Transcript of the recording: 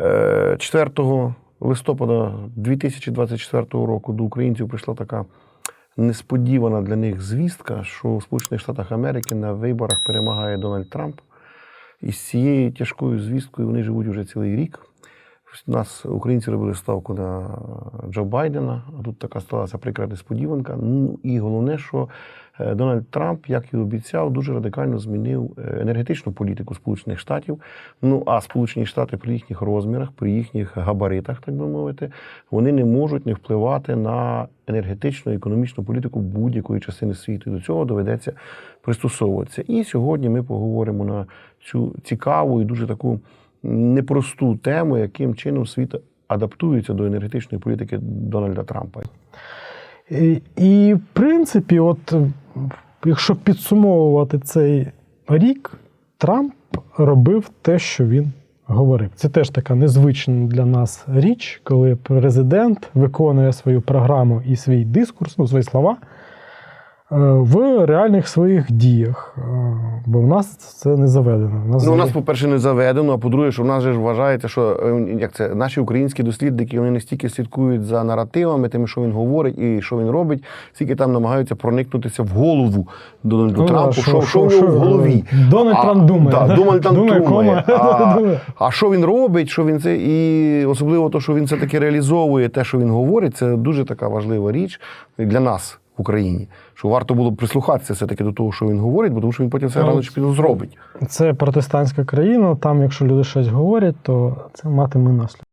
Е, 4 листопада 2024 року до українців прийшла така несподівана для них звістка, що у Сполучених Штатах Америки на виборах перемагає Дональд Трамп. І з цією тяжкою звісткою вони живуть уже цілий рік. У нас українці робили ставку на Джо Байдена, а тут така сталася прикра несподіванка. Ну і головне, що е, Дональд Трамп, як і обіцяв, дуже радикально змінив е, енергетичну політику Сполучених Штатів. Ну а Сполучені Штати при їхніх розмірах, при їхніх габаритах, так би мовити, вони не можуть не впливати на енергетичну і економічну політику будь-якої частини світу. І до цього доведеться пристосовуватися. І сьогодні ми поговоримо на цю цікаву і дуже таку непросту тему, яким чином світ адаптується до енергетичної політики Дональда Трампа. І, і в принципі, от е, якщо підсумовувати цей рік, Трамп робив те, що він говорив. Це теж така незвична для нас річ, коли президент виконує свою програму і свій дискурс, ну, свої слова е, в реальних своїх діях. Бо в нас це не заведено. В нас Ну, у нас, по-перше, не заведено, а по-друге, що в нас же ж вважається, що е, як це наші українські дослідники вони не стільки слідкують за наративами, тим, що він говорить і що він робить, скільки там намагаються проникнутися в голову Дональду Ну, Трампу, що- що, що, що- в нього в голові. Дональд Трамп думає. Да, Дональд Трамп Думає, думає. А, а що він робить, що він це, і особливо те, що він все-таки реалізовує те, що він говорить, це дуже така важлива річ для нас в Україні. Що варто було б прислухатися все-таки до того, що він говорить, бо тому що він потім все Ну, рано чи пізно зробить. Це протестантська країна. Там, якщо люди щось говорять, то це матиме наслідки.